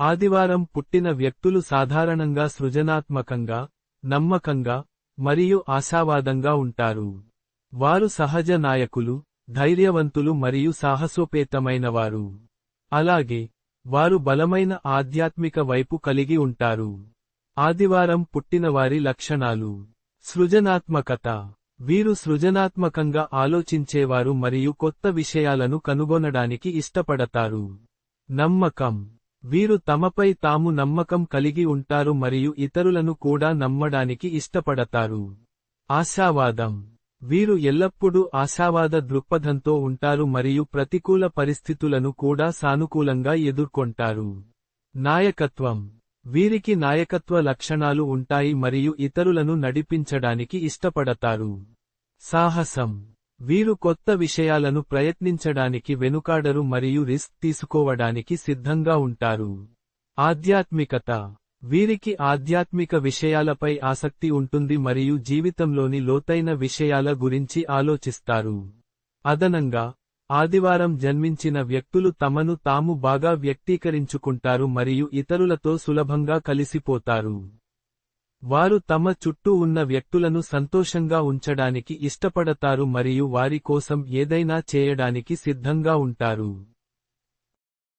ఆదివారం పుట్టిన వ్యక్తులు సాధారణంగా సృజనాత్మకంగా నమ్మకంగా మరియు ఆశావాదంగా ఉంటారు. వారు సహజ నాయకులు ధైర్యవంతులు మరియు సాహసోపేతమైనవారు. అలాగే వారు బలమైన ఆధ్యాత్మిక వైపు కలిగి ఉంటారు. ఆదివారం పుట్టినవారి లక్షణాలు. సృజనాత్మకత. వీరు సృజనాత్మకంగా ఆలోచించేవారు మరియు కొత్త విషయాలను కనుగొనడానికి ఇష్టపడతారు. నమ్మకం. వీరు తమపై తాము నమ్మకం కలిగి ఉంటారు మరియు ఇతరులను కూడా నమ్మడానికి ఇష్టపడతారు. ఆశావాదం. వీరు ఎల్లప్పుడూ ఆశావాద దృక్పథంతో ఉంటారు మరియు ప్రతికూల పరిస్థితులను కూడా సానుకూలంగా ఎదుర్కొంటారు. నాయకత్వం. వీరికి నాయకత్వ లక్షణాలు ఉంటాయి మరియు ఇతరులను నడిపించడానికి ఇష్టపడతారు. సాహసం. వీరు కొత్త విషయాలను ప్రయత్నించడానికి వెనుకాడరు మరియు రిస్క్ తీసుకోవడానికి సిద్ధంగా ఉంటారు. ఆధ్యాత్మికత. వీరికి ఆధ్యాత్మిక విషయాలపై ఆసక్తి ఉంటుంది మరియు జీవితంలోని లోతైన విషయాల గురించి ఆలోచిస్తారు. అదనంగా ఆదివారం జన్మించిన వ్యక్తులు తమను తాము బాగా వ్యక్తీకరించుకుంటారు మరియు ఇతరులతో సులభంగా కలిసిపోతారు. వారు తమ చుట్టూ ఉన్న వ్యక్తులను సంతోషంగా ఉంచడానికి ఇష్టపడతారు మరియు వారి కోసం ఏదైనా చేయడానికి సిద్ధంగా ఉంటారు.